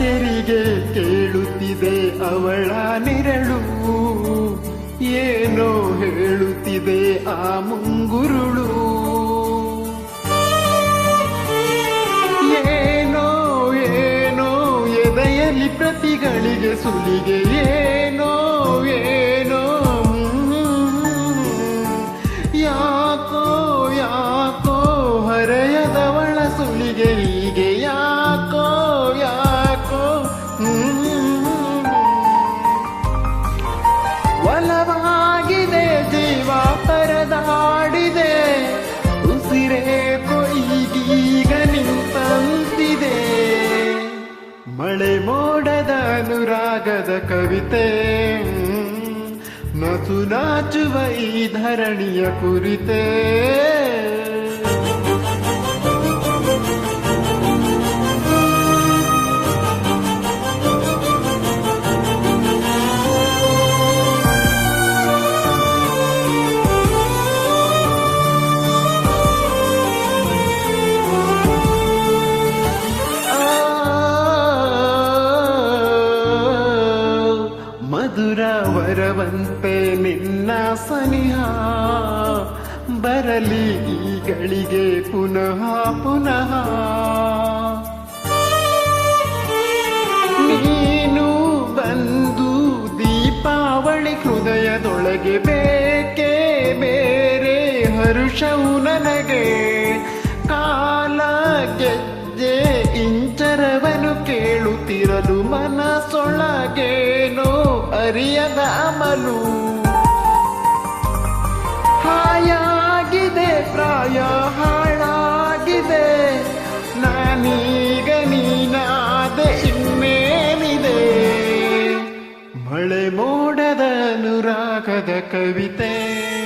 ತೆರಿಗೆ ಕೇಳುತ್ತಿದೆ ಅವಳ ನೆರಳು. ಏನೋ ಹೇಳುತ್ತಿದೆ ಆ ಮುಂಗುರುಳು. ಏನೋ ಏನೋ, ಎದೆಯಲ್ಲಿ ಪ್ರತಿಗಳಿಗೆ ಸುಲಿಗೆ. ಏನೋ ಏನೋ ಮೋಡದ ಅನುರಾಗದ ಕವಿತೆ. ನಸು ನಾಚುವ ಈ ಧರಣಿಯ ಕುರಿತೆ. ವರವಂತೆ ನಿನ್ನ ಸನಿಹ. ಬರಲಿ ಗಳಿಗೆ ಪುನಃ ಪುನಃ. ನೀನು ಬಂದು ದೀಪಾವಳಿ ಹೃದಯದೊಳಗೆ ಬೇಕೇ ಬೇರೆ ಹರುಷವು ನನಗೆ. ಕಾಲ ಗೆಜ್ಜೆ ಇಂಚರವನು ಕೇಳುತ್ತಿರಲು ಮನಸೊಳಗೇನೋ ಅರಿಯದ ಅಮಲು. ಹಾಯಾಗಿದೆ ಪ್ರಾಯ ಹಾಳಾಗಿದೆ. ನಾನೀಗ ನೀನಾದೆ ಇನ್ನೇನಿದೆ? ಮಳೆ ಮೋಡದ ಅನುರಾಗದ ಕವಿತೆ.